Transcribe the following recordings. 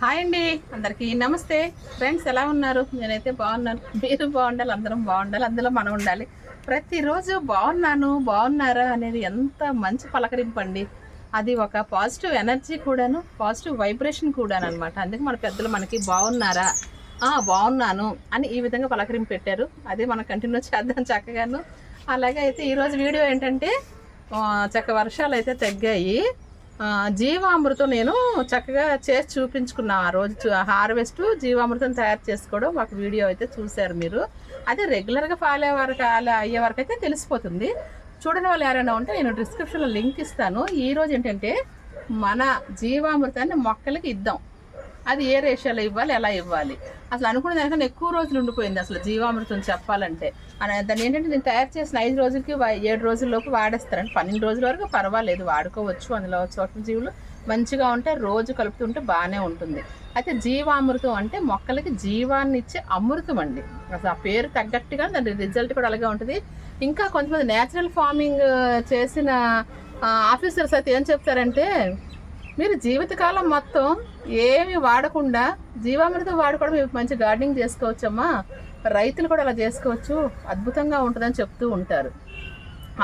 Hi అండి. అందరికీ నమస్తే. ఫ్రెండ్స్ ఎలా ఉన్నారు? నేనైతే బాగున్నాను. మీరు బాగుండాలి అందరం బాగుండాలి అందులో మనం ఉండాలి. ప్రతిరోజు బాగున్నాను బాగున్నారా అనేది ఎంత మంచి పలకరింపండి. అది ఒక పాజిటివ్ ఎనర్జీ కూడాను పాజిటివ్ వైబ్రేషన్ కూడాను అనమాట అందుకే మన పెద్దలు మనకి బాగున్నారా? ఆ, బాగున్నాను అని ఈ విధంగా పలకరింపు పెట్టారు. అదే మనం కంటిన్యూ చేద్దాం చక్కగాను. అలాగే అయితే ఈరోజు వీడియో ఏంటంటే చక్క వర్షాలు అయితే తగ్గాయి. జీవామృతం నేను చక్కగా చేసి చూపించుకున్నాను ఆ రోజు చూ- హార్వెస్ట్ జీవామృతం తయారు చేసుకోవడం ఒక వీడియో అయితే చూశారు మీరు. అదే రెగ్యులర్గా ఫాలో అయ్యే వరకు అలా అయ్యే వరకు అయితే తెలిసిపోతుంది. చూడని వాళ్ళు ఎవరైనా ఉంటే నేను డిస్క్రిప్షన్లో లింక్ ఇస్తాను. ఈరోజు ఏంటంటే మన జీవామృతాన్ని మొక్కలకి ఇద్దాం. అది ఏ రేషియోలో ఇవ్వాలి ఎలా ఇవ్వాలి? అసలు అనుకున్న దానికన్నా ఎక్కువ రోజులు ఉండిపోయింది అసలు జీవామృతం చెప్పాలంటే. దాన్ని ఏంటంటే నేను తయారు చేసిన ఐదు రోజులకి ఏడు రోజుల్లోపు వాడేస్తారండి పన్నెండు రోజుల వరకు పర్వాలేదు వాడుకోవచ్చు. అందులో సూక్ష్మజీవులు మంచిగా ఉంటే రోజు కలుపుతుంటే బాగానే ఉంటుంది. అయితే జీవామృతం అంటే మొక్కలకి జీవాన్ని ఇచ్చే అమృతం అండి. అసలు ఆ పేరు తగ్గట్టుగా దాని రిజల్ట్ కూడా అలాగే ఉంటుంది. ఇంకా కొంతమంది నేచురల్ ఫార్మింగ్ చేసిన ఆఫీసర్స్ అయితే ఏం చెప్తారంటే మీరు జీవితకాలం మొత్తం ఏమి వాడకుండా జీవామృతం వాడుకోవడం మీరు మంచి గార్డెనింగ్ చేసుకోవచ్చమ్మా. రైతులు కూడా అలా చేసుకోవచ్చు. అద్భుతంగా ఉంటుందని చెప్తూ ఉంటారు.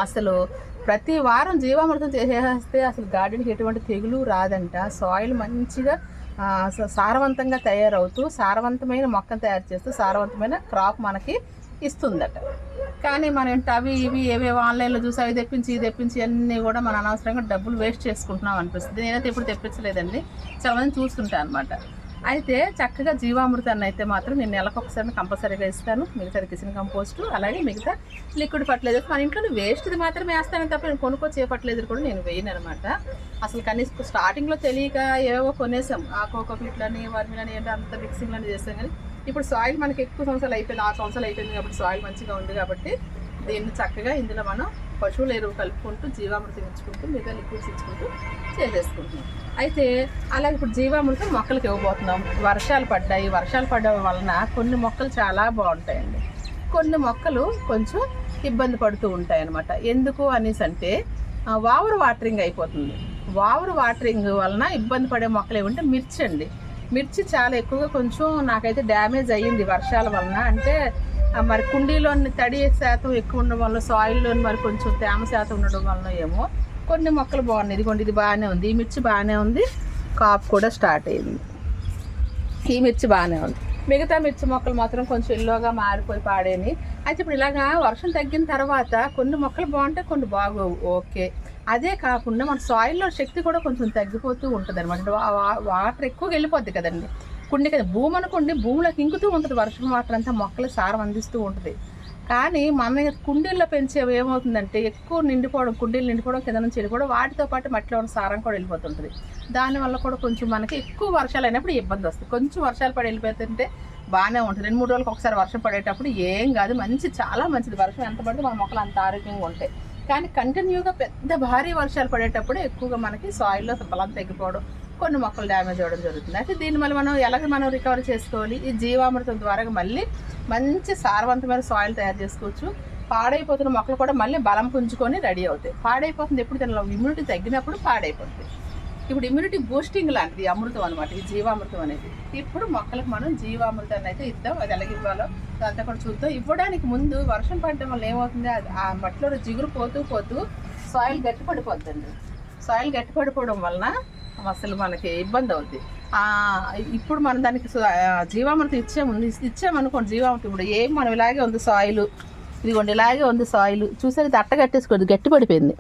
అసలు ప్రతి వారం జీవామృతం చేసేస్తే అసలు గార్డెన్కి ఎటువంటి తెగులు రాదంట. సాయిల్ మంచిగా సారవంతంగా తయారవుతూ సారవంతమైన మొక్కను తయారు చేస్తూ సారవంతమైన క్రాప్ మనకి ఇస్తుందట. కానీ మనం అవి ఇవి ఏవేవో ఆన్లైన్లో చూసి అవి తెప్పించి ఇది తెప్పించి అన్నీ కూడా మనం అనవసరంగా డబ్బులు వేస్ట్ చేసుకుంటున్నాం అనిపిస్తుంది. నేనైతే ఇప్పుడు తెప్పించలేదండి. చాలా మంది చూస్తుంటాను అనమాట అయితే చక్కగా జీవామృతాన్ని అయితే మాత్రం నేను నెలకు ఒకసారి కంపల్సరీగా ఇస్తాను. మిగతాది కిచెన్ కంపోస్ట్ అలాగే మిగతా లిక్విడ్ ఫర్టిలైజర్స్. మన ఇంట్లో వేస్ట్ది మాత్రమే వేస్తాను తప్ప నేను కొనుక్కొచ్చే ఫర్టిలైజర్ కూడా నేను వేయను అనమాట అసలు కనీసం స్టార్టింగ్లో తెలియక ఏవో కొనేసాం. ఆ కోకోపీట్లని వర్మిలని ఏంటో అంత మిక్సింగ్లని చేస్తాం కానీ ఇప్పుడు సాయిల్ మనకి ఎక్కువ సంవత్సరాలు అయిపోయింది ఆరు సంవత్సరాలు అయిపోయింది కాబట్టి సాయిల్ మంచిగా ఉంది కాబట్టి దీన్ని చక్కగా ఇందులో మనం పశువుల ఎరువు కలుపుకుంటూ జీవామృతం ఇచ్చుకుంటూ మిగతా లిక్విడ్స్ ఇచ్చుకుంటూ చేసేసుకుంటున్నాం. అయితే అలాగే ఇప్పుడు జీవామృతం మొక్కలకి ఇవ్వబోతున్నాం. వర్షాలు పడ్డాయి. వర్షాలు పడడం వలన కొన్ని మొక్కలు చాలా బాగుంటాయండి. కొన్ని మొక్కలు కొంచెం ఇబ్బంది పడుతూ ఉంటాయి అన్నమాట ఎందుకు అనేసి అంటే వావరు వాటరింగ్ అయిపోతుంది. వావరు వాటరింగ్ వలన ఇబ్బంది పడే మొక్కలు ఏమంటే మిర్చి అండి మిర్చి చాలా ఎక్కువగా కొంచెం నాకైతే డ్యామేజ్ అయ్యింది వర్షాల వలన. అంటే మరి కుండీలోని తడి శాతం ఎక్కువ ఉండడం వల్ల సాయిల్లో మరి కొంచెం తేమ శాతం ఉండడం వలన ఏమో కొన్ని మొక్కలు బాగున్నాయి. ఇదిగోండి ఇది బాగానే ఉంది. ఈ మిర్చి బాగానే ఉంది. కాపు కూడా స్టార్ట్ అయింది. ఈ మిర్చి బాగానే ఉంది. మిగతా మిర్చి మొక్కలు మాత్రం కొంచెం ఇల్లోగా మారిపోయి పాడేని అయితే ఇప్పుడు ఇలాగా వర్షం తగ్గిన తర్వాత కొన్ని మొక్కలు బాగుంటాయి కొన్ని బాగోవు ఓకే. అదే కాకుండా మన సాయిల్లో శక్తి కూడా కొంచెం తగ్గిపోతూ ఉంటుంది అనమాట వాటర్ ఎక్కువగా వెళ్ళిపోద్ది కదండి. కుండి కదా భూమి అనుకోండి భూమిలోకి ఇంకుతూ ఉంటుంది వర్షం వాటర్ అంతా మొక్కలు సారం అందిస్తూ ఉంటుంది. కానీ మన కుండీల్లో పెంచేవి ఏమవుతుందంటే ఎక్కువ నిండిపోవడం కుండీలు నిండిపోవడం కింద నుంచి వెళ్ళిపోవడం వాటితో పాటు మట్టిలో ఉన్న సారం కూడా వెళ్ళిపోతుంటుంది. దానివల్ల కూడా కొంచెం మనకి ఎక్కువ వర్షాలు అయినప్పుడు ఇబ్బంది వస్తుంది. కొంచెం వర్షాలు పడి వెళ్ళిపోతుంటే బాగానే ఉంటుంది. రెండు మూడు రోజులకు ఒకసారి వర్షం పడేటప్పుడు ఏం కాదు మంచి చాలా మంచిది. వర్షం ఎంత పడితే మన మొక్కలు అంత ఆరోగ్యంగా ఉంటాయి. కానీ కంటిన్యూగా పెద్ద భారీ వర్షాలు పడేటప్పుడు ఎక్కువగా మనకి సాయిల్లో బలం తగ్గిపోవడం కొన్ని మొక్కలు డ్యామేజ్ అవ్వడం జరుగుతుంది. అయితే దీన్ని మళ్ళీ మనం ఎలాగ మనం రికవర్ చేసుకోవాలి? ఈ జీవామృతం ద్వారా మళ్ళీ మంచి సారవంతమైన సాయిల్ తయారు చేసుకోవచ్చు. పాడైపోతున్న మొక్కలు కూడా మళ్ళీ బలం పుంజుకొని రెడీ అవుతాయి. పాడైపోతుంది ఎప్పుడు దానిలో ఇమ్యూనిటీ తగ్గినప్పుడు పాడైపోతుంది. ఇప్పుడు ఇమ్యూనిటీ బూస్టింగ్ లాంటిది అమృతం అనమాట ఈ జీవామృతం అనేది. ఇప్పుడు మొక్కలకు మనం జీవామృతాన్ని అయితే ఇద్దాం అది ఎలాగ ఇవ్వాలో అదంతా కూడా చూద్దాం. ఇవ్వడానికి ముందు వర్షం పడడం వల్ల ఏమవుతుంది? అది ఆ మట్టిలో జిగురు పోతూ పోతూ సాయిల్ గట్టిపడిపోతుంది సాయిల్ గట్టిపడిపోవడం వలన అసలు మనకి ఇబ్బంది అవుతుంది ఇప్పుడు మనం దానికి జీవామృతం ఇచ్చాము ఇచ్చామనుకోండి జీవామృతం ఇప్పుడు ఏం మనం ఇలాగే ఉంది సాయిల్ ఇదిగోండి ఇలాగే ఉంది సాయిల్ చూసారు ఇది అట్ట కట్టేసుకోండి గట్టి పడిపోయింది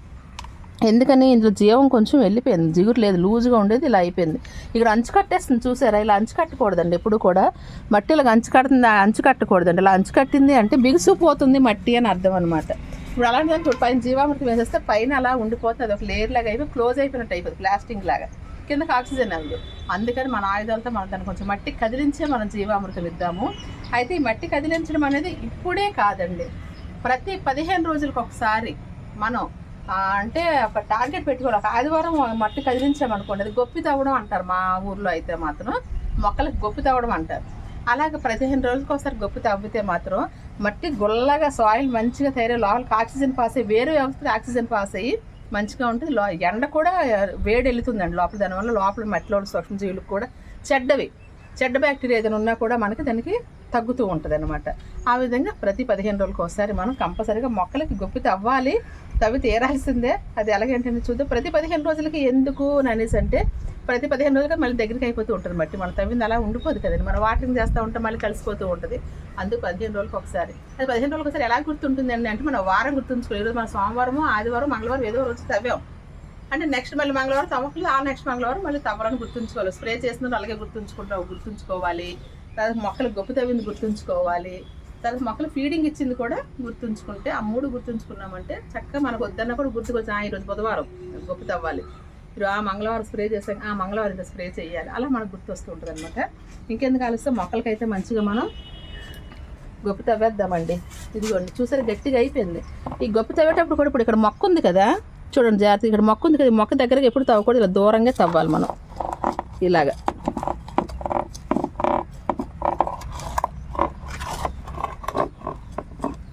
ఎందుకని ఇందులో జీవం కొంచెం వెళ్ళిపోయింది. జిగురు లేదు లూజుగా ఉండేది ఇలా అయిపోయింది. ఇక్కడ అంచు కట్టేస్తుంది చూసారా? ఇలా అంచు కట్టకూడదండి ఎప్పుడు కూడా. మట్టి ఇలా అంచు కడుతుంది అంచు కట్టకూడదండి. ఇలా అంచు కట్టింది అంటే బిగుసిపోతుంది మట్టి అని అర్థం అనమాట ఇప్పుడు అలాంటి దాన్ని పైన జీవామృతం వేసేస్తే పైన అలా ఉండిపోతుంది అది ఒక లేయర్ లాగా అయిపోయి క్లోజ్ అయిపోయినట్టు అయిపోతుంది ప్లాస్టింగ్ లాగా. కిందకి ఆక్సిజన్ అవ్వదు. అందుకని మన ఆయుధాలతో మనం దాన్ని కొంచెం మట్టి కదిలించే మనం జీవామృతం ఇద్దాము. అయితే ఈ మట్టి కదిలించడం అనేది ఇప్పుడే కాదండి. ప్రతి పదిహేను రోజులకు ఒకసారి మనం అంటే ఒక టార్గెట్ పెట్టుకోవాలి. ఒక ఆదివారం మట్టి కదిలించామనుకోండి అది గొప్పి తవ్వడం అంటారు మా ఊర్లో అయితే మాత్రం. మొక్కలకు గొప్పి తవ్వడం అంటారు. అలాగే పదిహేను రోజులకు ఒకసారి గొప్పి తవ్వితే మాత్రం మట్టి గుల్లగా సాయిల్ మంచిగా తయారై లోపలికి ఆక్సిజన్ పాస్ అయ్యి వేరే వ్యవస్థకి ఆక్సిజన్ పాస్ అయ్యి మంచిగా ఉంటుంది. లో ఎండ కూడా వేడి వెళ్తుందండి లోపల. దానివల్ల లోపల మట్టిలో సూక్ష్మజీవులకు కూడా చెడ్డవి. చెడ్డ బ్యాక్టీరియా ఏదైనా ఉన్నా కూడా మనకి దానికి తగ్గుతూ ఉంటుంది అనమాట ఆ విధంగా ప్రతి పదిహేను రోజులకు ఒకసారి మనం కంపల్సరీగా మొక్కలకి గొప్పి తవ్వాలి. తవ్వి తీరాల్సిందే అది ఎలాగేంటని చూద్దాం. ప్రతి పదిహేను రోజులకి ఎందుకు అని అనేసి అంటే ప్రతి పదిహేను రోజులకి మళ్ళీ దగ్గరికి అయిపోతూ ఉంటుంది మట్టి. మనం తవ్వింది అలా ఉండిపోదు కదండి. మనం వాటరింగ్ చేస్తూ ఉంటాం మళ్ళీ కలిసిపోతూ ఉంటుంది. అందుకు పదిహేను రోజులకు ఒకసారి. అది పదిహేను రోజులకు ఒకసారి ఎలా గుర్తుంటుంది అంటే మనం వారం గుర్తుంచుకోవాలి. ఈరోజు మన సోమవారం ఆదివారం మంగళవారం ఏదో రోజు తవ్వాం. అంటే నెక్స్ట్ మళ్ళీ మంగళవారం తవ్వకలేదు ఆ నెక్స్ట్ మంగళవారం మళ్ళీ తవ్వాలని గుర్తుంచుకోవాలి. స్ప్రే చేసినప్పుడు అలాగే గుర్తుంచుకుంటాం గుర్తుంచుకోవాలి. తర్వాత మొక్కలు గొప్ప తవ్వింది గుర్తుంచుకోవాలి. తర్వాత మొక్కలు ఫీడింగ్ ఇచ్చింది కూడా గుర్తుంచుకుంటే ఆ మూడు గుర్తుంచుకున్నామంటే చక్కగా మనకు వద్దన్న కూడా గుర్తుకొచ్చి "ఆ, ఈరోజు బుధవారం గొప్ప తవ్వాలి. ఇప్పుడు ఆ మంగళవారం స్ప్రే చేసాం ఆ మంగళవారం ఇంకా స్ప్రే చేయాలి. అలా మనకు గుర్తొస్తూ ఉంటుంది అనమాట ఇంకెందుకు ఆలోచిస్తే మొక్కలకైతే మంచిగా మనం గొప్ప తవ్వేద్దామండి. ఇదిగోండి చూసారు గట్టిగా అయిపోయింది. ఈ గొప్ప తవ్వేటప్పుడు కూడా ఇప్పుడు ఇక్కడ మొక్క ఉంది కదా? చూడండి జాగ్రత్త ఇక్కడ మొక్క ఉంది కదా? మొక్క దగ్గరకి ఎప్పుడు తవ్వకూడదు ఇలా దూరంగా తవ్వాలి మనం. ఇలాగా.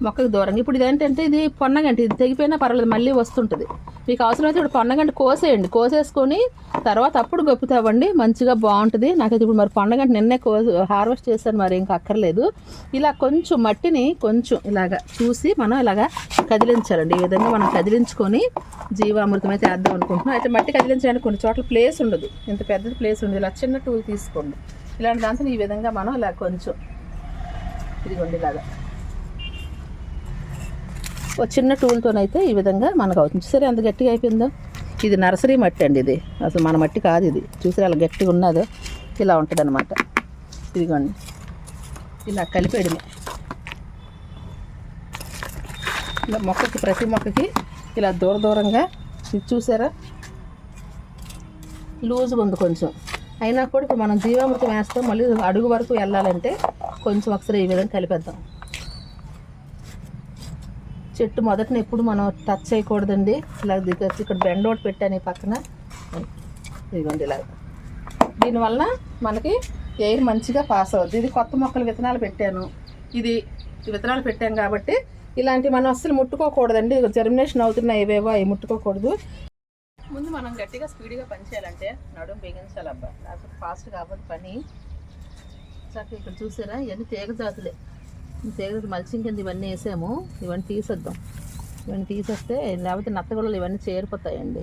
మొక్కకు దూరంగా. ఇప్పుడు ఇదేంటంటే ఇది పొన్నగంట ఇది తెగిపోయినా పర్వాలేదు మళ్ళీ వస్తుంటుంది. మీకు అవసరమైతే ఇప్పుడు పొన్నగంట కోసేయండి. కోసేసుకొని తర్వాత అప్పుడు గొప్పతావండి మంచిగా బాగుంటుంది. నాకైతే ఇప్పుడు మరి పొన్నగంట నిన్నే కో హార్వెస్ట్ చేశాను మరి ఇంకా అక్కర్లేదు. ఇలా కొంచెం మట్టిని కొంచెం ఇలాగా చూసి మనం ఇలాగా కదిలించాలండి. ఈ విధంగా మనం కదిలించుకొని జీవామృతం అయితే వేద్దాం అనుకుంటున్నాం. అయితే మట్టి కదిలించడానికి కొన్ని చోట్ల ప్లేస్ ఉండదు. ఇంత పెద్దది ప్లేస్ ఉండదు. ఇలా చిన్న టూల్ తీసుకోండి. ఇలాంటి దాంతో ఈ విధంగా మనం ఇలా కొంచెం ఇదిగోండి ఇలాగా. ఒక చిన్న టూల్తోనైతే ఈ విధంగా మనకు అవుతుంది సరే అంత గట్టిగా అయిపోయిందో? ఇది నర్సరీ మట్టి అండి ఇది. అసలు మన మట్టి కాదు ఇది. చూసారా అలా గట్టిగా ఉన్నదో? ఇలా ఉంటుంది అనమాట ఇదిగోండి. ఇలా కలిపేయడమే. ఇలా మొక్కకి ప్రతి మొక్కకి ఇలా దూర దూరంగా. ఇది చూసారా? లూజ్గా ఉంది కొంచెం. అయినా కూడా ఇప్పుడు మనం జీవామృతం వేస్తాం మళ్ళీ అడుగు వరకు వెళ్ళాలంటే కొంచెం ఒకసారి ఈ విధంగా కలిపేద్దాం. చెట్టు మొదటన ఎప్పుడు మనం టచ్ చేయకూడదండి. ఇలా దిగచ్చు ఇక్కడ బెండ్ ఒకటి పెట్టాను ఈ పక్కన. ఇదిగోండి ఇలా. దీనివల్ల మనకి ఎయిర్ మంచిగా పాస్ అవుతుంది ఇది కొత్త మొక్కలు విత్తనాలు పెట్టాను. ఇది విత్తనాలు పెట్టాం కాబట్టి ఇలాంటి మనం అస్సలు ముట్టుకోకూడదండి. జర్మినేషన్ అవుతున్నాయి ఏవేవో అవి ముట్టుకోకూడదు. ముందు మనం గట్టిగా స్పీడ్గా పని చేయాలంటే నడుము బిగించాలి అబ్బా లేకపోతే ఫాస్ట్గా అవ్వదు పని. చక్కగా ఇక్కడ చూసారా? ఇవన్నీ తీగ జాతులే. ఈ తీగ మల్చింగ్ కింద ఇవన్నీ వేసాము. ఇవన్నీ తీసేద్దాం. ఇవన్నీ తీసేస్తే లేకపోతే నత్తగొడలు ఇవన్నీ చేరిపోతాయండి.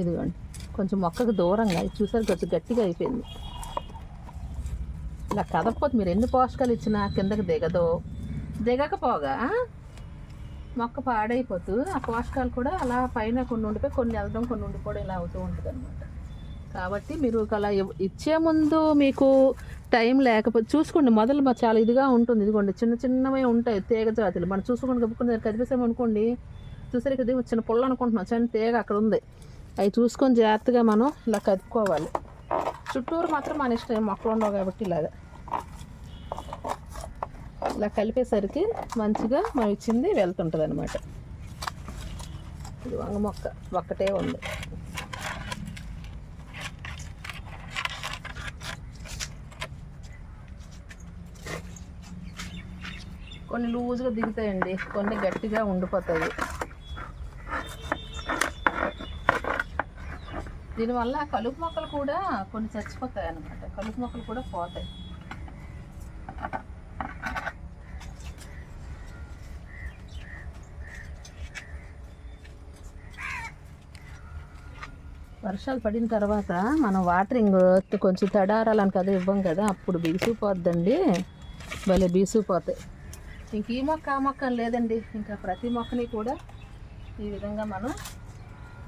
ఇదిగోండి. కొంచెం మొక్కకు దూరంగా ఇది చూసారు కొంచెం గట్టిగా అయిపోయింది. ఇలా కదపకపోతే మీరు ఎన్ని పోషకాలు ఇచ్చినా కిందకి దిగదు. దిగకపోగా మొక్క పాడైపోతూ ఆ పోషకాలు కూడా అలా పైన కొన్ని ఉండిపోయి కొన్ని వెళ్ళడం కొన్ని ఉండిపోవడం ఇలా అవుతూ ఉంటుంది అనమాట కాబట్టి మీరు అలా ఇవ్- ఇచ్చే ముందు మీకు టైం లేకపోతే చూసుకోండి. మొదలు మా చాలా ఇదిగా ఉంటుంది. ఇదిగోండి చిన్న చిన్నవి ఉంటాయి తీగ జాతులు. మనం చూసుకోండి కప్పుకుని కదిపేసామనుకోండి చూసారు ఇది చిన్న పుల్ల అనుకుంటున్నాం. చిన్న తీగ అక్కడ ఉంది. అవి చూసుకొని జాగ్రత్తగా మనం ఇలా కదుపుకోవాలి. చుట్టూరు మాత్రం మన ఇష్టం. మొక్కలు ఉండవు కాబట్టి ఇలాగా. ఇలా కలిపేసరికి మంచిగా మనం ఇచ్చింది వెళ్తుంటుంది అనమాట ఇది వంగ మొక్క. ఒక్కటే ఉంది. కొన్ని లూజ్గా దిగుతాయండి. కొన్ని గట్టిగా ఉండిపోతాయి. దీనివల్ల కలుపు మొక్కలు కూడా కొన్ని చచ్చిపోతాయి అనమాట కలుపు మొక్కలు కూడా పోతాయి. వర్షాలు పడిన తర్వాత మనం వాటరింగ్ కొంచెం తడారాలని కదా ఇవ్వం కదా అప్పుడు బిగిసిపోద్దండి భలే బిగిసిపోతాయి ఇంక ఈ మొక్క ఆ మొక్క లేదండి. ఇంకా ప్రతి మొక్కని కూడా ఈ విధంగా మనం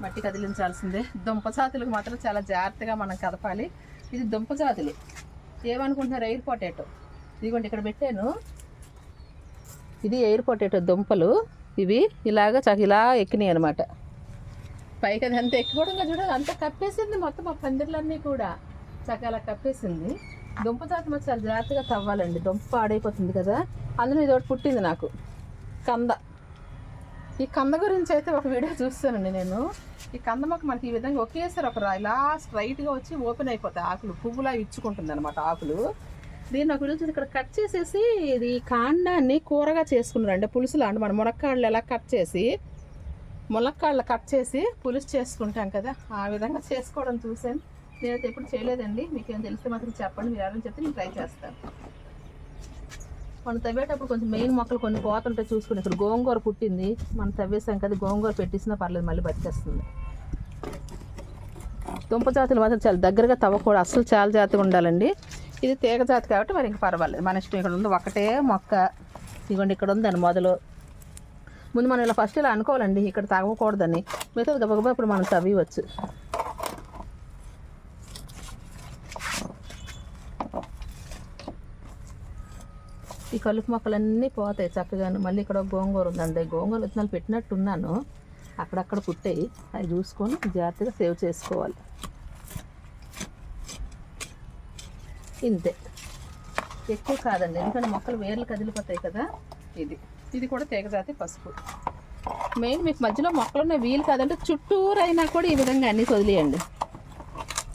మట్టి కదిలించాల్సిందే. దుంప జాతులకు మాత్రం చాలా జాగ్రత్తగా మనం కదపాలి. ఇది దుంప జాతులు. ఏమనుకుంటున్నారు? Air potato. ఇదిగోండి ఇక్కడ పెట్టాను. ఇది ఎయిర్ పొటాటో దుంపలు. ఇవి ఇలాగ చక్క ఇలా ఎక్కినాయి అనమాట పైకి అది అంత ఎక్కిపోవడంగా చూడాలి అంత కప్పేసింది మొత్తం ఆ పందిర్లన్నీ కూడా. చక్కగా అలా కప్పేసింది. దుంప తర్వాత మాకు చాలా జాగ్రత్తగా తవ్వాలండి. దుంప పాడైపోతుంది కదా. అందులో ఇది ఒకటి పుట్టింది నాకు. కంద. ఈ కంద గురించి అయితే ఒక వీడియో చూస్తానండి నేను. ఈ కంద మొక్క మనకి ఈ విధంగా ఒకేసారి ఒక ఇలా స్ట్రైట్గా వచ్చి ఓపెన్ అయిపోతాయి ఆకులు. పువ్వులా ఇచ్చుకుంటుంది అనమాట ఆకులు. దీన్ని ఒక వీడియో ఇక్కడ కట్ చేసేసి ఇది కాండాన్ని కూరగా చేసుకున్నారు అంటే పులుసులా అండి మన మునక్కాళ్ళు ఎలా కట్ చేసి ములక్కాళ్ళు కట్ చేసి పులుసు చేసుకుంటాం కదా. ఆ విధంగా చేసుకోవడం చూసాను నేనైతే ఎప్పుడు చేయలేదండి. మీకు ఏం తెలిస్తే మాత్రం చెప్పండి. మీరు ఎవరైనా చెప్తే నేను ట్రై చేస్తాను. మనం తవ్వేటప్పుడు కొంచెం మెయిన్ మొక్కలు కొన్ని పోతుంటే చూసుకుని. ఇక్కడ గోంగూర పుట్టింది. మనం తవ్వేసాం కదా గోంగూర పెట్టేసినా పర్లేదు మళ్ళీ బతికేస్తుంది. దుంప జాతులు మాత్రం చాలా దగ్గరగా తవ్వకూడదు. అస్సలు చాలా జాతిగా ఉండాలండి. ఇది తీగ జాతి కాబట్టి మరి ఇంక పర్వాలేదు. మన ఇష్టం ఇక్కడ ఉంది ఒకటే మొక్క. ఇదిగోండి ఇక్కడ ఉందని మొదలు. ముందు మనం ఇలా ఫస్ట్ ఇలా అనుకోవాలండి. ఇక్కడ తవ్వకూడదని. మిగతా గబగబా ఇప్పుడు మనం తవ్వచ్చు ఈ కలుపు మొక్కలన్నీ పోతాయి చక్కగాను. మళ్ళీ ఇక్కడ గోంగూర ఉందండి గోంగూర విత్తనాలు పెట్టినట్టున్నాను. అక్కడక్కడ పుట్టాయి. అవి చూసుకొని జాగ్రత్తగా సేవ్ చేసుకోవాలి. ఇంతే. ఎక్కువ కాదండి. ఎందుకంటే మొక్కలు వేర్లు కదిలిపోతాయి కదా. ఇది. ఇది కూడా తీగజాతి పసుపు. మెయిన్ మీకు మధ్యలో మొక్కలు ఉన్న వీలు కాదంటే చుట్టూరైనా కూడా ఈ విధంగా అన్నీ వదిలేయండి.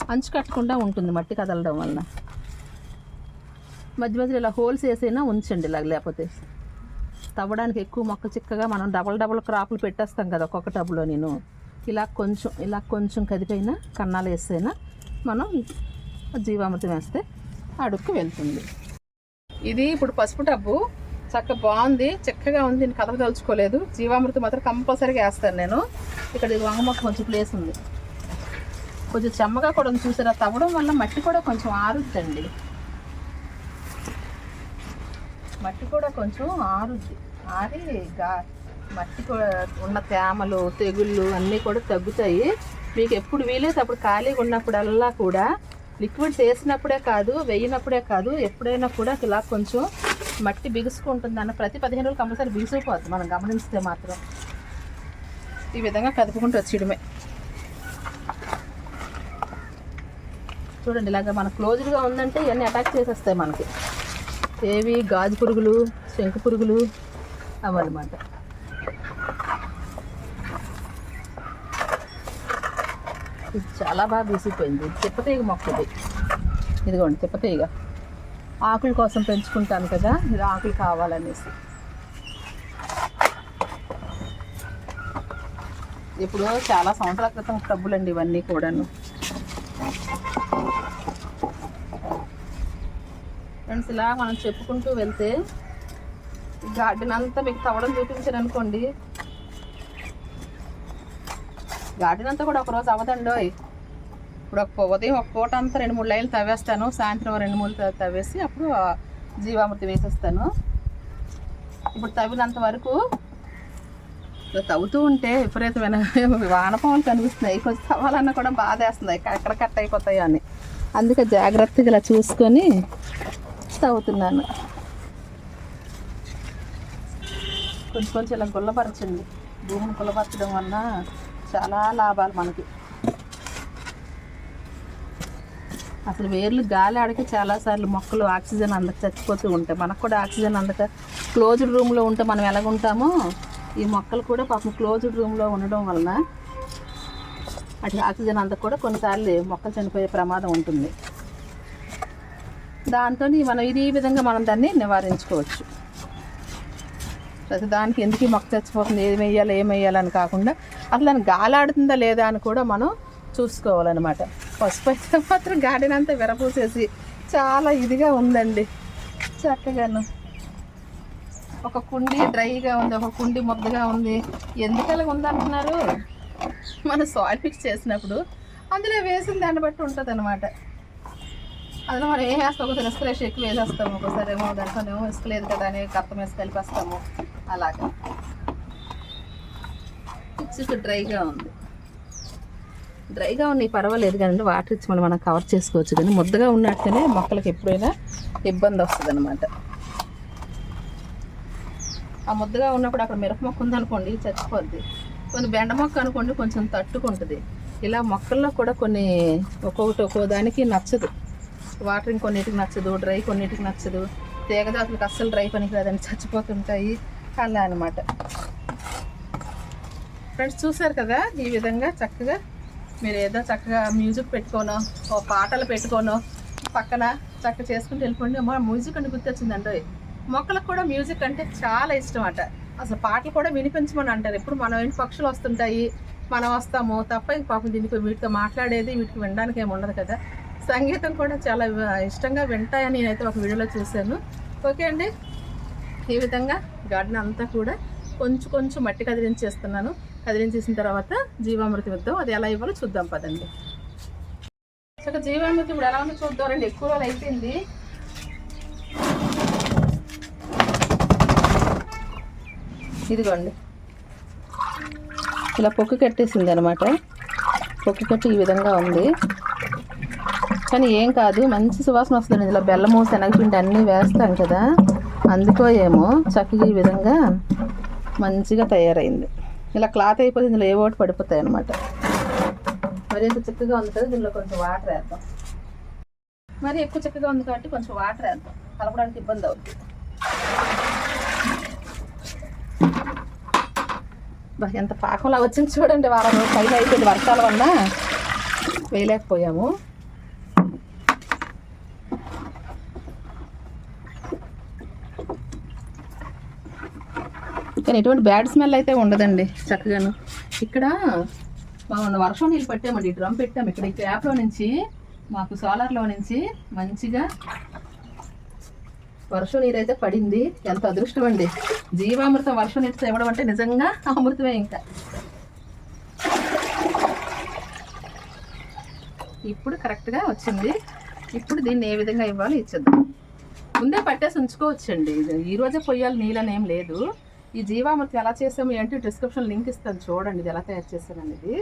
అంచు కట్టకుండా ఉంటుంది. మట్టి కదలడం వలన. మధ్య మధ్యలో ఇలా హోల్స్ వేసైనా ఉంచండి ఇలా లేకపోతే. తవ్వడానికి ఎక్కువ మొక్క చిక్కగా మనం డబల్ డబల్ క్రాపులు పెట్టేస్తాం కదా ఒక్కొక్క టబ్లో నేను. ఇలా కొంచెం ఇలా కొంచెం కదిపైనా కన్నాలు వేస్తేనా మనం జీవామృతం వేస్తే అడుక్కు వెళ్తుంది. ఇది ఇప్పుడు పసుపు టబ్బు. చక్క బాగుంది చక్కగా ఉంది నేను కథలు తలుచుకోలేదు. జీవామృతం మాత్రం కంపల్సరీగా వేస్తాను నేను. ఇక్కడ వంగ మొక్క కొంచెం ప్లేస్ ఉంది. కొంచెం చెమ్మగా కూడా ఉంది చూసారా? తవ్వడం వల్ల మట్టి కూడా కొంచెం ఆరుద్దండి. మట్టి కూడా కొంచెం ఆరుద్ది. ఆరి గా మట్టి కూడా ఉన్న తేమలు తెగుళ్ళు అన్నీ కూడా తగ్గుతాయి. మీకు ఎప్పుడు వీలైతే అప్పుడు ఖాళీగా ఉన్నప్పుడల్లా కూడా లిక్విడ్స్ వేసినప్పుడే కాదు వేయినప్పుడే కాదు ఎప్పుడైనా కూడా ఇలా కొంచెం మట్టి బిగుసుకుంటుంది అన్న ప్రతి పదిహేను రోజులు కంపల్సరీ బిగుసుకుపోద్ది మనం గమనిస్తే మాత్రం ఈ విధంగా కదుపుకుంటూ వచ్చేయడమే. చూడండి ఇలాగ మన క్లోజ్డ్గా ఉందంటే ఇవన్నీ అటాక్ చేసేస్తాయి మనకి. ఏవి? గాజు పురుగులు శంకు పురుగులు అవన్నమాట ఇది చాలా బాగా బీసిపోయింది తిప్పతీగ మొక్కది ఇదిగోండి తిప్పతీగ ఆకుల కోసం పెంచుకుంటాను కదా ఇది ఆకులు కావాలనేసి. ఇప్పుడు చాలా సంవత్సరాల క్రితం టబ్బులండి ఇవన్నీ కూడాను. ఫ్రెండ్స్ ఇలా మనం చెప్పుకుంటూ వెళ్తే గార్డెన్ అంతా మీకు తవ్వడం చూపించాను అనుకోండి. గార్డెన్ అంతా కూడా ఒక రోజు ఇప్పుడు ఒక ఉదయం ఒక పూట అంతా రెండు మూడు లైన్లు తవ్వేస్తాను సాయంత్రం రెండు మూడు తవ్వేసి అప్పుడు జీవామృతి జీవామృతం వేసేస్తాను. ఇప్పుడు తవ్వినంత వరకు తవ్వుతూ ఉంటే విపరీతమైన వానపాములు కనిపిస్తున్నాయి. కొంచెం తవ్వాలన్నా కూడా బాధ వేస్తుంది ఎక్కడ కట్ అయిపోతాయో అని. అందుకే జాగ్రత్తగా ఇలా చూసుకొని తవ్వుతున్నాను కొంచెం కొంచెం ఇలా గుల్లపరచండి. భూమిని గుల్లపరచడం వల్ల చాలా లాభాలు మనకి. అసలు వేర్లు గాలి ఆడికి చాలాసార్లు మొక్కలు ఆక్సిజన్ అందక చచ్చిపోతూ ఉంటాయి. మనకు కూడా ఆక్సిజన్ అందక క్లోజ్డ్ రూమ్లో ఉంటే మనం ఎలాగుంటామో ఈ మొక్కలు కూడా పాపం క్లోజ్డ్ రూమ్లో ఉండడం వలన అటు ఆక్సిజన్ అందక కూడా కొన్నిసార్లు మొక్కలు చనిపోయే ప్రమాదం ఉంటుంది. దాంతో మనం ఇది ఈ విధంగా మనం దాన్ని నివారించుకోవచ్చు. ప్రతి దానికి ఎందుకు మొక్క చచ్చిపోతుంది ఏం వేయాలి ఏం వేయాలని కాకుండా అసలు దాన్ని గాలాడుతుందా లేదా అని కూడా మనం చూసుకోవాలన్నమాట. పసుపు అయితే మాత్రం గార్డెన్ అంతా విరపూసేసి చాలా ఇదిగా ఉందండి. చక్కగాను. ఒక కుండి డ్రైగా ఉంది ఒక కుండి ముద్దగా ఉంది. ఎందుకు ఉంది ఉందంటున్నారు? మనం సాయిల్ చేసినప్పుడు అందులో వేసిన దాన్ని బట్టి ఉంటుంది అనమాట అందులో మనం ఏం వేస్తాం ఒకసారి ఇసుక ఎక్కువ వేసేస్తాము. ఒకసారి ఏమో దాంట్లో ఏమో ఇసుక లేదు కదా అని కప్పం వేసి కలిపేస్తాము. అలాగా. ఇచ్చి డ్రైగా ఉంది. డ్రైగా ఉన్నాయి పర్వాలేదు కానీ వాటర్ ఇచ్చి మనం మనం కవర్ చేసుకోవచ్చు కానీ ముద్దగా ఉన్నట్టునే మొక్కలకి ఎప్పుడైనా ఇబ్బంది వస్తుంది అనమాట ఆ ముద్దగా ఉన్నప్పుడు అక్కడ మిరప మొక్క ఉందనుకోండి చచ్చిపోద్ది. కొన్ని బెండ మొక్క అనుకోండి కొంచెం తట్టుకుంటుంది. ఇలా మొక్కల్లో కూడా కొన్ని ఒక్కొక్కటి ఒక్కో దానికి నచ్చదు. వాటరింగ్ కొన్నిటికి నచ్చదు డ్రై కొన్నిటికి నచ్చదు. తీగజాతులకు అస్సలు డ్రై పనికి రాదని చచ్చిపోతుంటాయి అలా అనమాట ఫ్రెండ్స్ చూసారు కదా ఈ విధంగా చక్కగా మీరు ఏదో చక్కగా మ్యూజిక్ పెట్టుకోనో ఓ పాటలు పెట్టుకోనో పక్కన చక్క చేసుకుంటూ వెళ్ళిపోండి. మా మ్యూజిక్ అని గుర్తొచ్చిందండి. మొక్కలకు కూడా మ్యూజిక్ అంటే చాలా ఇష్టం అట అసలు పాటలు కూడా వినిపించమని అంటారు. ఎప్పుడు మనం ఇంటి పక్షులు వస్తుంటాయి మనం వస్తాము తప్ప ఇంక పాపం దీనికి వీటితో మాట్లాడేది వీటికి వినడానికి ఏమి ఉండదు కదా. సంగీతం కూడా చాలా ఇష్టంగా వింటాయని నేనైతే ఒక వీడియోలో చూశాను. ఓకే అండి? ఈ విధంగా గార్డెన్ అంతా కూడా కొంచెం కొంచెం మట్టి కదిలించేస్తున్నాను. కదిలించేసిన తర్వాత జీవామృతి ఇద్దాం. అది ఎలా ఇవ్వాలో చూద్దాం పదండి. చక్క జీవామృతి ఇప్పుడు ఎలా ఉందో చూద్దాం రండి. ఎక్కువ రోజులు అయిపోయింది. ఇదిగోండి. ఇలా పొక్కు కట్టేసింది అనమాట పొక్కు కట్టి ఈ విధంగా ఉంది. కానీ ఏం కాదు మంచి సువాసన వస్తుంది. ఇలా బెల్లము శనగపిండి అన్నీ వేస్తాం కదా అందుకో ఏమో చక్కగా ఈ విధంగా మంచిగా తయారైంది. ఇలా క్లాత్ అయిపోతే ఇందులో ఏ ఒకటి పడిపోతాయి అనమాట మరి ఎంత చక్కగా ఉంది కదా దీనిలో కొంచెం వాటర్ వేద్దాం. మరి ఎక్కువ చక్కగా ఉంది కాబట్టి కొంచెం వాటర్ వేద్దాం. కలపడానికి ఇబ్బంది అవుతుంది ఎంత పాకంలా వచ్చింది చూడండి వారం పైన అయిపోయింది వర్షాల వల్ల. వేయలేకపోయాము. కానీ ఎటువంటి బ్యాడ్ స్మెల్ అయితే ఉండదండి చక్కగాను. ఇక్కడ మొన్న వర్షం నీళ్ళు పెట్టామండి ఈ డ్రమ్ పెట్టాము. ఇక్కడ ఈ ట్యాప్లో నుంచి మాకు సోలార్లో నుంచి మంచిగా వర్షం నీరు అయితే పడింది. ఎంత అదృష్టం అండి. జీవామృతం వర్షం నీటితో ఇవ్వడం అంటే నిజంగా అమృతమే ఇంకా. ఇప్పుడు కరెక్ట్గా వచ్చింది. ఇప్పుడు దీన్ని ఏ విధంగా ఇవ్వాలో ఇచ్చేద్దాం. ముందే పట్టేసి ఉంచుకోవచ్చండి. ఇది ఈ రోజే పొయ్యాలి నీళ్ళనేం ఏం లేదు. ఈ జీవామృతి ఎలా చేసాము ఏంటి డిస్క్రిప్షన్ లింక్ ఇస్తాను. చూడండి ఇది ఎలా తయారు చేశాను అనేది.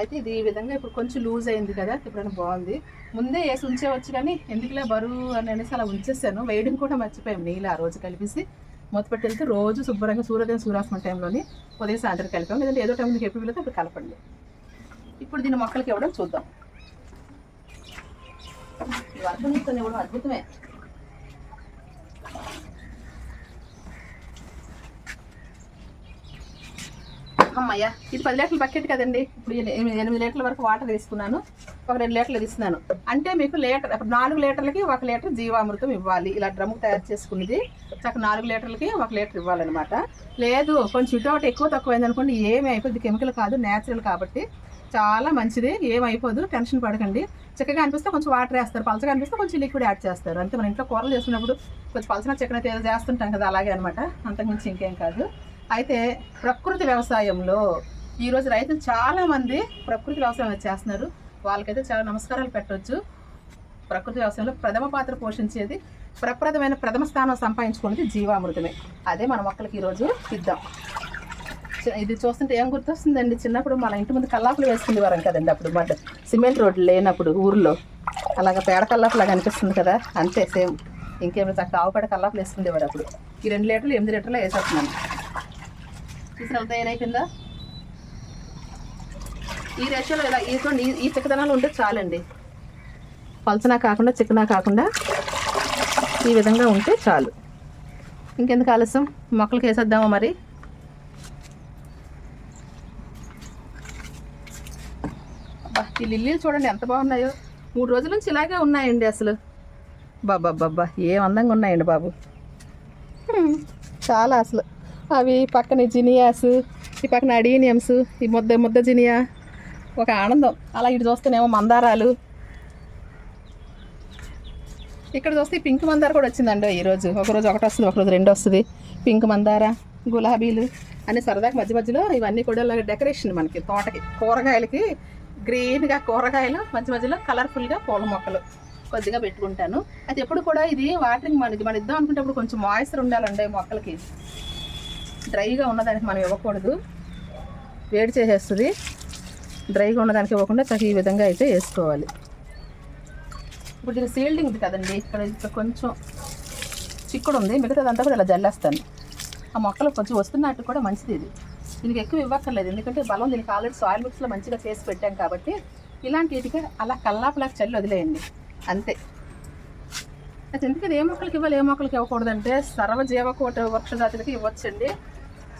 అయితే ఇది ఈ విధంగా ఇప్పుడు కొంచెం లూజ్ అయింది కదా ఇప్పుడైనా బాగుంది. ముందే వేసి ఉంచేవచ్చు కానీ ఎందుకులే బరువు అని అనేసి అలా ఉంచేసాను. వేయడం కూడా మర్చిపోయాం నీళ్ళు ఆ రోజు కలిపేసి. మొత్తపెట్టి వెళ్తే రోజు శుభ్రంగా సూర్యోదయం సూర్యాస్తమం టైంలోని ఉదయం సాయంత్రం కలిపాం. లేదంటే ఏదో టైం ఎప్పుడు వెళ్తే అప్పుడు కలపండి. ఇప్పుడు దీన్ని మొక్కలకి ఇవ్వడం చూద్దాం. వర్షం ఇవ్వడం అద్భుతమే. అమ్మయ్య ఈ పది లీటర్ల బకెట్ కదండి. ఇప్పుడు ఎనిమిది ఎనిమిది లీటర్ల వరకు వాటర్ తీసుకున్నాను. ఒక రెండు లీటర్లు ఇస్తున్నాను అంటే మీకు లీటర్ ఇప్పుడు నాలుగు లీటర్లకి ఒక లీటర్ జీవామృతం ఇవ్వాలి. ఇలా డ్రమ్ తయారు చేసుకున్నది. చక్క నాలుగు లీటర్లకి ఒక లీటర్ ఇవ్వాలన్నమాట. లేదు కొంచెం ఇటు ఒకటి ఎక్కువ తక్కువ అయింది అనుకోండి ఏమి అయిపోద్ది. కెమికల్ కాదు న్యాచురల్ కాబట్టి చాలా మంచిది. ఏమైపోదు టెన్షన్ పడకండి. చక్కగా అనిపిస్తే కొంచెం వాటర్ వేస్తారు. పలచగా అనిపిస్తే కొంచెం లిక్విడ్ యాడ్ చేస్తారు. అంతే మన ఇంట్లో కూరలు చేసుకున్నప్పుడు కొంచెం పలచన చికెన్ ఏదో చేస్తుంటాం కదా అలాగే అనమాట అంతకుమించి ఇంకేం కాదు. అయితే ప్రకృతి వ్యవసాయంలో ఈరోజు రైతులు చాలామంది ప్రకృతి వ్యవసాయం చేస్తున్నారు. వాళ్ళకైతే చాలా నమస్కారాలు పెట్టవచ్చు ప్రకృతి వ్యవసాయంలో ప్రథమ పాత్ర పోషించేది ప్రప్రదమైన ప్రథమ స్థానం సంపాదించుకునేది జీవామృతమే. అదే మన మొక్కలకి ఈరోజు ఇద్దాం. ఇది చూస్తుంటే ఏం గుర్తొస్తుందండి? చిన్నప్పుడు మన ఇంటి ముందు కల్లాపులు వేసుకునేవారం కదండి అప్పుడు మడ్ సిమెంట్ రోడ్లు లేనప్పుడు ఊర్లో. అలాగ పేడ కల్లాపులాగా అనిపిస్తుంది కదా? అంతే సేమ్. ఇంకేమైనా చక్కగా ఆవు పేడ కల్లాపులు వేసుకునేవారు అప్పుడు. ఈ రెండు లీటర్లు ఎనిమిది లీటర్లు వేసేస్తున్నాను. చూసిన తయారైపోయిందా ఈ రేషియోలో ఇలా ఈ ఈ- చిక్కదనాలు ఉంటే చాలండి. పలచనా కాకుండా చిక్కనా కాకుండా ఈ విధంగా ఉంటే చాలు. ఇంకెందుకు ఆలస్యం? మొక్కలకి వేసేద్దామా మరి? ఈ లిల్లీలు చూడండి ఎంత బాగున్నాయో. మూడు రోజుల నుంచి ఇలాగే ఉన్నాయండి అసలు. బాబా బాబా ఏం అందంగా ఉన్నాయండి బాబు. చాలా అసలు. అవి పక్కన జినియాస్ ఈ పక్కన అడీనియమ్స్ ఈ ముద్ద ముద్ద జినియా. ఒక ఆనందం. అలా ఇటు చూస్తేనేమో మందారాలు. ఇక్కడ చూస్తే పింక్ మందార కూడా వచ్చిందండి ఈరోజు ఒకరోజు ఒకటి వస్తుంది ఒకరోజు రెండు వస్తుంది. పింక్ మందార గులాబీలు అన్ని సరదాగా మధ్య మధ్యలో ఇవన్నీ కూడా డెకరేషన్ మనకి తోటకి. కూరగాయలకి గ్రీన్గా కూరగాయలు మధ్య మధ్యలో కలర్ఫుల్గా పూల మొక్కలు కొద్దిగా పెట్టుకుంటాను. అయితే ఎప్పుడు కూడా ఇది వాటరింగ్ మనకి మనం ఇద్దాం అనుకునేటప్పుడు కొంచెం మాయిశ్చర్ ఉండాలండి మొక్కలకి. డ్రైగా ఉన్నదానికి మనం ఇవ్వకూడదు. వేడి చేసేస్తుంది. డ్రైగా ఉన్నదానికి ఇవ్వకుండా చక్కగా ఈ విధంగా అయితే వేసుకోవాలి. ఇప్పుడు దీని సీల్డింగ్ ఉంది కదండి ఇక్కడ ఇక్కడ కొంచెం చిక్కుడు ఉంది మిగతాదంతా కూడా ఇలా జల్లేస్తాను. ఆ మొక్కలు కొంచెం వస్తున్నట్టు కూడా మంచిది ఇది. దీనికి ఎక్కువ ఇవ్వక్కర్లేదు ఎందుకంటే బలం దీనికి ఆల్రెడీ సాయిల్ మిక్స్లో మంచిగా చేసి పెట్టాం కాబట్టి ఇలాంటి వీటికి అలా కల్లాపులాగా చల్లి వదిలేయండి. అంతే. అయితే ఎందుకంటే ఏ మొక్కలకి ఇవ్వాలి ఏ మొక్కలకి ఇవ్వకూడదంటే సర్వజీవకోట వృక్షజాతులకి ఇవ్వచ్చండి.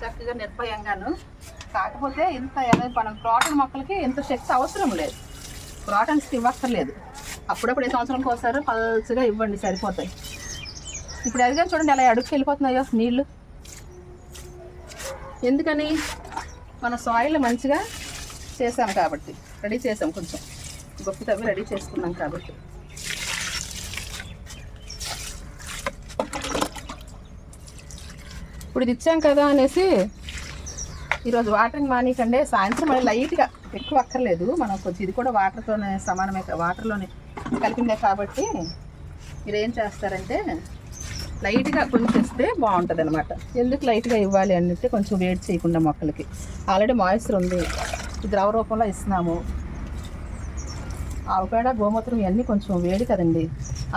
చక్కగా నిర్భయంగాను. కాకపోతే ఇంత మనం క్రాటన్ మొక్కలకి ఇంత శక్తి అవసరం లేదు. క్రాటన్స్కి ఇవ్వక్కర్లేదు. అప్పుడప్పుడు ఏ సంవత్సరం కోసారో పల్చగా ఇవ్వండి సరిపోతాయి. ఇప్పుడు అదిగా చూడండి అలా అడుగుకి వెళ్ళిపోతున్నాయో నీళ్ళు ఎందుకని? మన సాయిల్ మంచిగా చేసాం కాబట్టి రెడీ చేసాం కొంచెం. గొప్ప తవ్వి రెడీ చేసుకున్నాం కాబట్టి. ఇప్పుడు ఇది ఇచ్చాం కదా అనేసి ఈరోజు వాటరింగ్ మానేకండి సాయంత్రం మళ్ళీ లైట్గా ఎక్కువ అక్కర్లేదు. మనం కొంచెం ఇది కూడా వాటర్తోనే సమానమే వాటర్లోనే కలిపిందే కాబట్టి మీరు ఏం చేస్తారంటే లైట్గా కొంచెం ఇస్తే బాగుంటుంది అనమాట ఎందుకు లైట్గా ఇవ్వాలి అంటే కొంచెం వేడి చేయకుండా మొక్కలకి. ఆల్రెడీ మాయిశ్చర్ ఉంది. ద్రవ రూపంలో ఇస్తున్నాము. ఆవుపేడ గోమూత్రం ఇవన్నీ కొంచెం వేడి కదండి.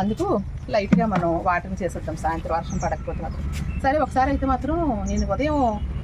అందుకు లైట్గా మనం వాటరింగ్ చేసేద్దాం. సాయంత్రం వర్షం పడకపోతే మాత్రం. సరే ఒకసారి అయితే మాత్రం నేను ఉదయం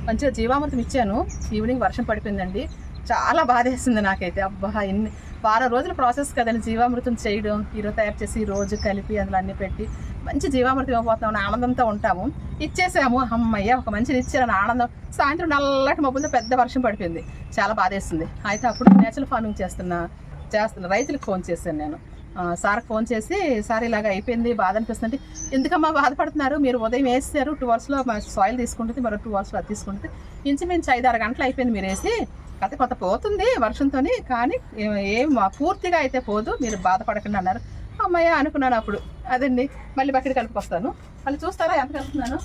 మంచిగా జీవామృతం ఇచ్చాను. ఈవినింగ్ వర్షం పడిపోయిందండి. చాలా బాధేసింది నాకైతే. అబ్బా ఎన్ని వారం రోజుల ప్రాసెస్ కదండి జీవామృతం చేయడం ఈరోజు తయారు చేసి రోజు కలిపి అందులో అన్నీ పెట్టి మంచి జీవామృతం ఇవ్వబోతున్నాం అని ఆనందంతో ఉంటాము. ఇచ్చేసాము. అమ్మయ్య ఒక మంచిని ఇచ్చారని ఆనందం. సాయంత్రం నల్లటి మబ్బులతో పెద్ద వర్షం పడిపోయింది. చాలా బాధేస్తుంది అయితే అప్పుడు నేచురల్ ఫార్మింగ్ చేస్తున్నా చేస్తున్నా రైతులకు ఫోన్ చేశాను నేను. సార్కి ఫోన్ చేసి సార్ ఇలాగ అయిపోయింది బాధ అనిపిస్తుంది. ఎందుకమ్మా బాధపడుతున్నారు? మీరు ఉదయం వేస్తారు టూ అవర్స్లో సాయిల్ తీసుకుంటుంది మరో టూ అవర్స్లో అది తీసుకుంటుంది. ఇంచుమించు ఐదు ఆరు గంటలు అయిపోయింది మీరు వేసి కథ కొత్త పోతుంది వర్షంతో కానీ ఏం పూర్తిగా అయితే పోదు మీరు బాధపడకండి అన్నారు. అమ్మాయ అనుకున్నాను అప్పుడు. అదండి మళ్ళీ బకెట్ కలుపుకొస్తాను. మళ్ళీ చూస్తారా ఎంత కలుపుతున్నాను?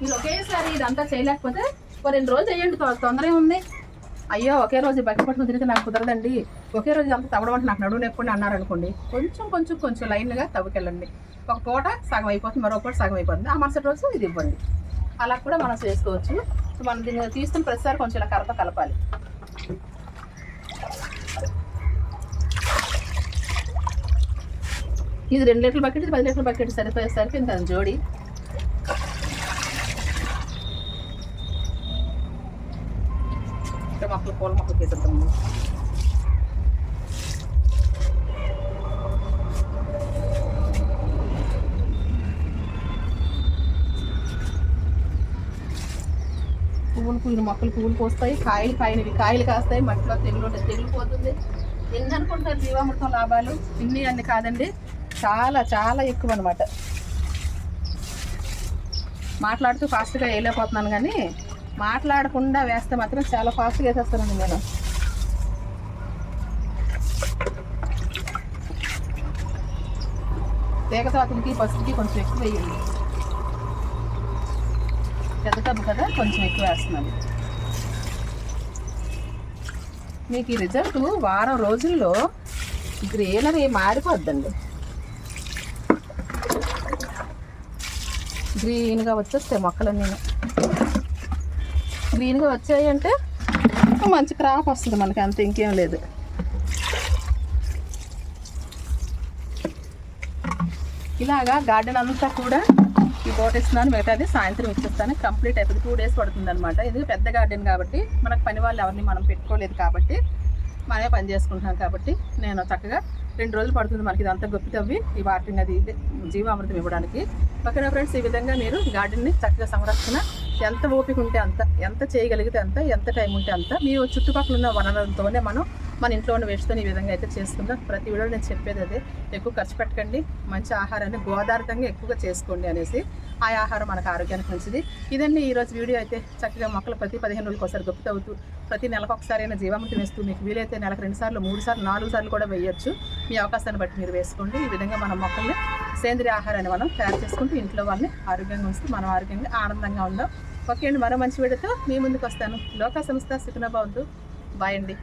మీరు ఒకేసారి ఇదంతా చేయలేకపోతే ఒక రెండు రోజులు చేయండి తొందరగా ఉంది. అయ్యో ఒకే రోజు బకెట్ పట్టుకుని తిరిగితే నాకు కుదరదండి. ఒకే రోజు అంతా తవ్వడం అంటే నాకు నడువు నొప్పి అన్నారు అనుకోండి. కొంచెం కొంచెం కొంచెం లైన్గా తవ్వుకెళ్ళండి. ఒక పూట సగం అయిపోతుంది మరో పూట సగం అయిపోతుంది. ఆ మరుసటి రోజు ఇది ఇవ్వండి. అలా కూడా మనం చేసుకోవచ్చు. సో మనం దీన్ని తీసుకుని ప్రతిసారి కొంచెం ఇలా కరత కలపాలి. ఇది రెండు లీటర్ల బకెట్ ఇది పది లీటర్ల బకెట్ సరిపోయేసరికి సరిపోయింది కదా జోడి ఇక్కడ మొక్కలు పూల పువ్వులు పూలు మొక్కలు పువ్వులు పోస్తాయి కాయలు కాయనివి కాయలు కాస్తాయి మట్టిలో తెగులు తెగులు పోతుంది. ఎన్ని అనుకుంటారు జీవామృతం లాభాలు? ఇన్ని అన్ని కాదండి చాలా చాలా ఎక్కువ అనమాట మాట్లాడుతూ ఫాస్ట్గా వేయలేకపోతున్నాను కానీ మాట్లాడకుండా వేస్తే మాత్రం చాలా ఫాస్ట్గా వేసేస్తానండి నేను. తీగతాతులకి పసుపుకి కొంచెం ఎక్కువ వేయండి. పెద్ద టబ్బు కదా కొంచెం ఎక్కువ వేస్తున్నాను. మీకు ఈ రిజల్ట్ వారం రోజుల్లో గ్రీనరీ మారిపోద్దండి. గ్రీన్గా వచ్చేస్తాయి మొక్కలన్నీ. గ్రీన్గా వచ్చాయి అంటే మంచి క్రాప్ వస్తుంది మనకి అంత ఇంకేం లేదు. ఇలాగా గార్డెన్ అంతా కూడా ఈ పోటేస్తున్నాను మిగతాది సాయంత్రం ఇచ్చేస్తాను. కంప్లీట్ అయిపోతుంది టూ డేస్ పడుతుంది అనమాట ఇది పెద్ద గార్డెన్ కాబట్టి మనకు పని వాళ్ళు ఎవరిని మనం పెట్టుకోలేదు కాబట్టి మనమే పని చేసుకుంటున్నాం కాబట్టి నేను చక్కగా రెండు రోజులు పడుతుంది మనకి ఇదంతా గొప్పి తవ్వి. ఈ వాటిని అది ఇది జీవామృతం ఇవ్వడానికి. ఓకేనా ఫ్రెండ్స్ ఈ విధంగా మీరు గార్డెన్ని చక్కగా సంరక్షణ ఎంత ఓపిక ఉంటే అంత ఎంత చేయగలిగితే అంత ఎంత టైం ఉంటే అంత మీ చుట్టుపక్కల ఉన్న వనరులతోనే మనం మన ఇంట్లో ఉన్న వేస్ట్తో ఈ విధంగా అయితే చేసుకుందాం. ప్రతి వీడియో నేను చెప్పేది అదే. ఎక్కువ ఖర్చు పెట్టకండి. మంచి ఆహారాన్ని గోదార్థంగా ఎక్కువగా చేసుకోండి అనేసి ఆ ఆహారం మనకు ఆరోగ్యానికి మంచిది. ఇదండి ఈరోజు వీడియో అయితే. చక్కగా మొక్కలు ప్రతి పదిహేను రోజులకు ఒకసారి గొప్ప ప్రతి నెలకు ఒకసారి అయినా జీవామృతం వేస్తూ మీకు వీలైతే నెలకు రెండు సార్లు మూడు సార్లు నాలుగు సార్లు కూడా వేయొచ్చు. మీ అవకాశాన్ని బట్టి మీరు వేసుకోండి. ఈ విధంగా మనం మొక్కల్ని సేంద్రియ ఆహారాన్ని మనం తయారు చేసుకుంటూ ఇంట్లో వాళ్ళని ఆరోగ్యంగా ఉంచుతూ మనం ఆరోగ్యంగా ఆనందంగా ఉందాం. ఓకే అండి. మరో మంచి వీడియోతో మీ ముందుకు వస్తాను. లోక సంస్థ సుఖనభావంతో బాయ్ అండి.